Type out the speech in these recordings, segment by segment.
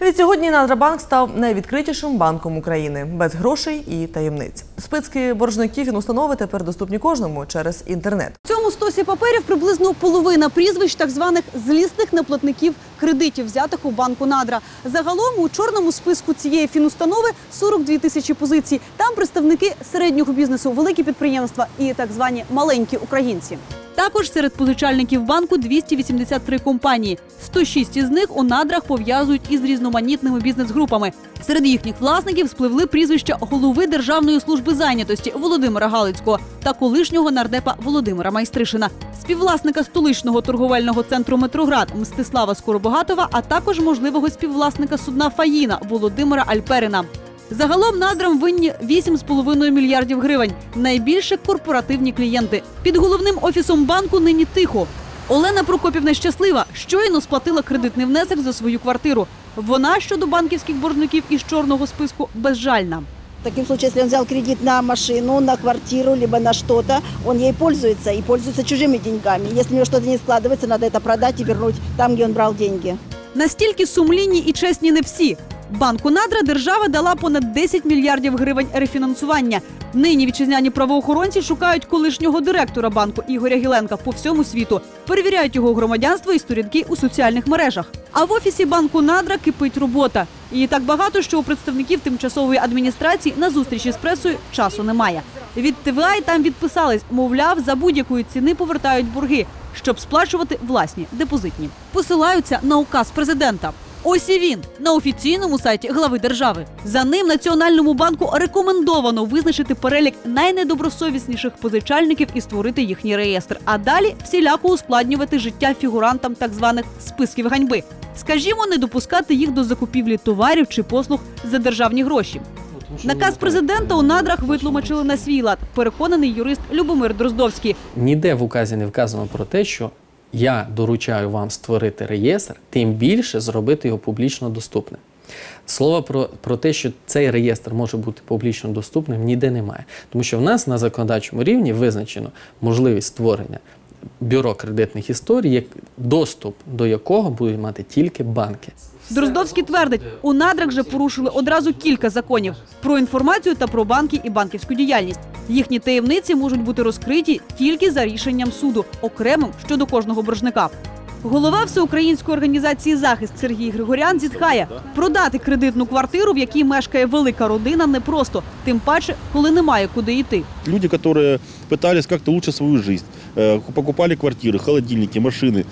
Відсьогодні Надрабанк став найвідкритішим банком України без грошей і таємниць. Списки боржників і установи тепер доступні кожному через інтернет. В цьому стосі паперів приблизно половина прізвищ так званих злісних неплатників кредитів, взятих у банку Надра. Загалом у чорному списку цієї фінустанови 42 тисячі позицій. Там представники середнього бізнесу, великі підприємства і так звані маленькі українці. Також серед позичальників банку 283 компанії. 106 із них у надрах пов'язують із різноманітними бізнес-групами. Серед їхніх власників спливли прізвища голови Державної служби зайнятості Володимира Галицького та колишнього нардепа Володимира Майстришина, співвласника столичного торговельного центру Метроград Мстислава Скоробогатова, а також можливого співвласника судна Фаїна Володимира Альперина. Загалом надрам винні 8,5 мільярдів гривень. Найбільше корпоративні клієнти. Під головним офісом банку нині тихо. Олена Прокопівна щаслива, щойно сплатила кредитний внесок за свою квартиру. Вона щодо банківських боржників із чорного списку безжальна. В таком случае, если он взял кредит на машину, на квартиру, либо на что-то, он ей пользуется и пользуется чужими деньгами. Если у него что-то не складывается, надо это продать и вернуть там, где он брал деньги. Настільки сумлінні і чесні не всі. Банку Надра держава дала понад 10 мільярдів гривень рефінансування. Нині вітчизняні правоохоронці шукають колишнього директора банку Ігоря Гіленка по всьому світу. Перевіряють його громадянство і сторінки у соціальних мережах. А в офісі банку Надра кипить робота. Її так багато, що у представників тимчасової адміністрації на зустрічі з пресою часу немає. Від ТВА там відписались, мовляв, за будь-якої ціни повертають борги, щоб сплачувати власні депозитні. Посилаються на указ президента. Ось і він на офіційному сайті глави держави. За ним Національному банку рекомендовано визначити перелік найнедобросовісніших позичальників і створити їхній реєстр. А далі всіляко ускладнювати життя фігурантам так званих списків ганьби. Скажімо, не допускати їх до закупівлі товарів чи послуг за державні гроші. Наказ президента у надрах витлумачили на свій лад. Переконаний юрист Любомир Дроздовський. Ніде в указі не вказано про те, що я доручаю вам створити реєстр, тим більше зробити його публічно доступним. Слова про, про те, що цей реєстр може бути публічно доступним, ніде немає. Тому що в нас на законодавчому рівні визначено можливість створення бюро кредитних історій, як доступ до якого будуть мати тільки банки. Дроздовський твердить, у надрах же порушили одразу кілька законів про інформацію та про банки і банківську діяльність. Їхні таємниці можуть бути розкриті тільки за рішенням суду, окремим щодо кожного боржника. Голова всеукраїнської організації захист Сергій Григорян зітхає продати кредитну квартиру, в якій мешкає велика родина, непросто, тим паче, коли немає куди йти. Люди, которые пытались как-то лучше свою жизнь, э, покупали квартиры, холодильники, машины,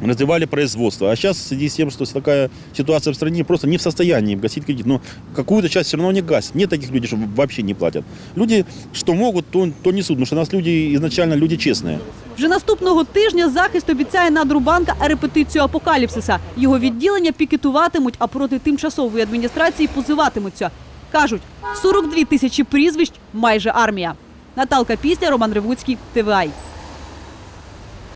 развивали производство. А сейчас в связи с тем, что такая ситуация в стране, просто не в состоянии гасить кредит. Но какую-то часть все равно не гасит. Нет таких людей, что вообще не платят. Люди, что могут, то, то несут. Потому что у нас люди изначально люди честные. Вже наступного тижня захист обіцяє надрубанка репетицію апокаліпсиса. Його відділення пікетуватимуть, а проти тимчасової адміністрації позиватимуться. Кажуть, 42 тисячі прізвищ майже армія. Наталка Після, Роман Ревуцький, ТВАЙ.